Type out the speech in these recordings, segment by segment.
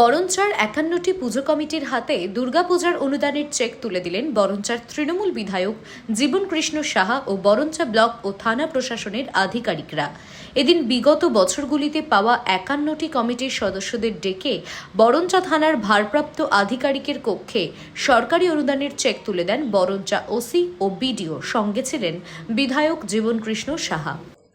বরঞ্চার একান্নটি পুজো কমিটির হাতে দুর্গাপূজার অনুদানের চেক তুলে দিলেন বরঞ্চার তৃণমূল বিধায়ক জীবন কৃষ্ণ সাহা ও বরঞ্চা ব্লক ও থানা প্রশাসনের আধিকারিকরা। এদিন বিগত বছরগুলিতে পাওয়া একান্নটি কমিটির সদস্যদের ডেকে বরঞ্চা থানার ভারপ্রাপ্ত আধিকারিকের কক্ষে সরকারি অনুদানের চেক তুলে দেন বরঞ্চা ওসি ও বিডিও। সঙ্গে ছিলেন বিধায়ক জীবন কৃষ্ণ সাহা।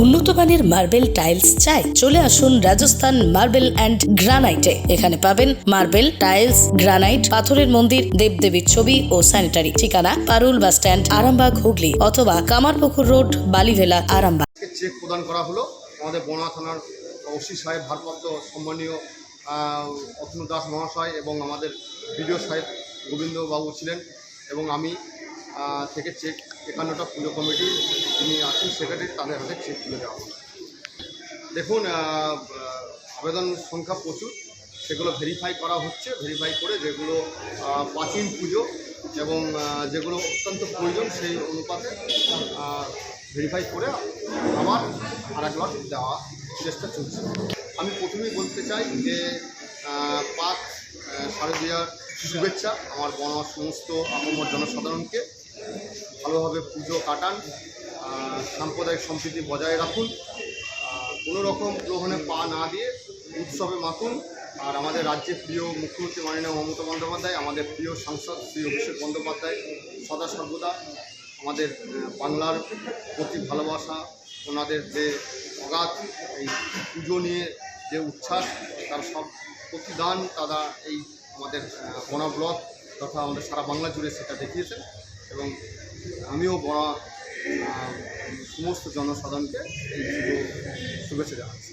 উন্নত মানের মার্বেল টাইলস চাই, চলে আসুন রাজস্থান মার্বেল অ্যান্ড গ্রানাইটে। এখানে পাবেন মার্বেল টাইলস, গ্রানাইট, পাথরের মন্দির, দেবদেবীর ছবি ও স্যানিটারি। ঠিকানা পারুল বাস স্ট্যান্ড, আরামবাগ, হুগলি, অথবা কামারপুকুর রোড, বালিভেলা, আরামবাগ। চেক প্রদান করা হলো আমাদের বনা থানার ওসি সাহেব, ভারপ্রাপ্ত সম্মানীয় অতনু দাস মহাশয় এবং আমাদের বিডিও সাহেব গোবিন্দবাবু ছিলেন এবং আমি থেকে চেক একান্নটা পুজো কমিটি যিনি আছেন সেক্রেটারি তাদের হাতে চেক তুলে দেওয়া হলো। দেখুন আবেদন সংখ্যা প্রচুর। সেগুলো ভেরিফাই করা হচ্ছে। ভেরিফাই করে যেগুলো প্রাচীন পুজো এবং যেগুলো অত্যন্ত প্রয়োজন, সেই অনুপাতে ভেরিফাই করে আবার আর এক লট দেওয়া চেষ্টা চলছে। আমি প্রথমেই বলতে চাই যে পাক শারদীয়ার শুভেচ্ছা, আমার বনার সমস্ত আপামর জনসাধারণকে। ভালোভাবে পুজো কাটান সাম্প্রদায়িক সম্প্রীতি বজায় রাখুন কোনো রকম গ্রহণে পা না দিয়ে উৎসবে মাতুন আর আমাদের রাজ্যের প্রিয় মুখ্যমন্ত্রী মাননীয় মমতা বন্দ্যোপাধ্যায় আমাদের প্রিয় সাংসদ শ্রী অভিষেক বন্দ্যোপাধ্যায় সদা সর্বদা আমাদের বাংলার প্রতি ভালোবাসা ওনাদের যে অগাধ এই পুজো নিয়ে যে উচ্ছ্বাস তার সব প্রতিদান তারা এই আমাদের আহ, বনা ব্লক তথা আমাদের সারা বাংলা জুড়ে সেটা দেখিয়েছেন। এবং আমিও বড় সমস্ত জনসাধারণকে শুভেচ্ছা জানাচ্ছি।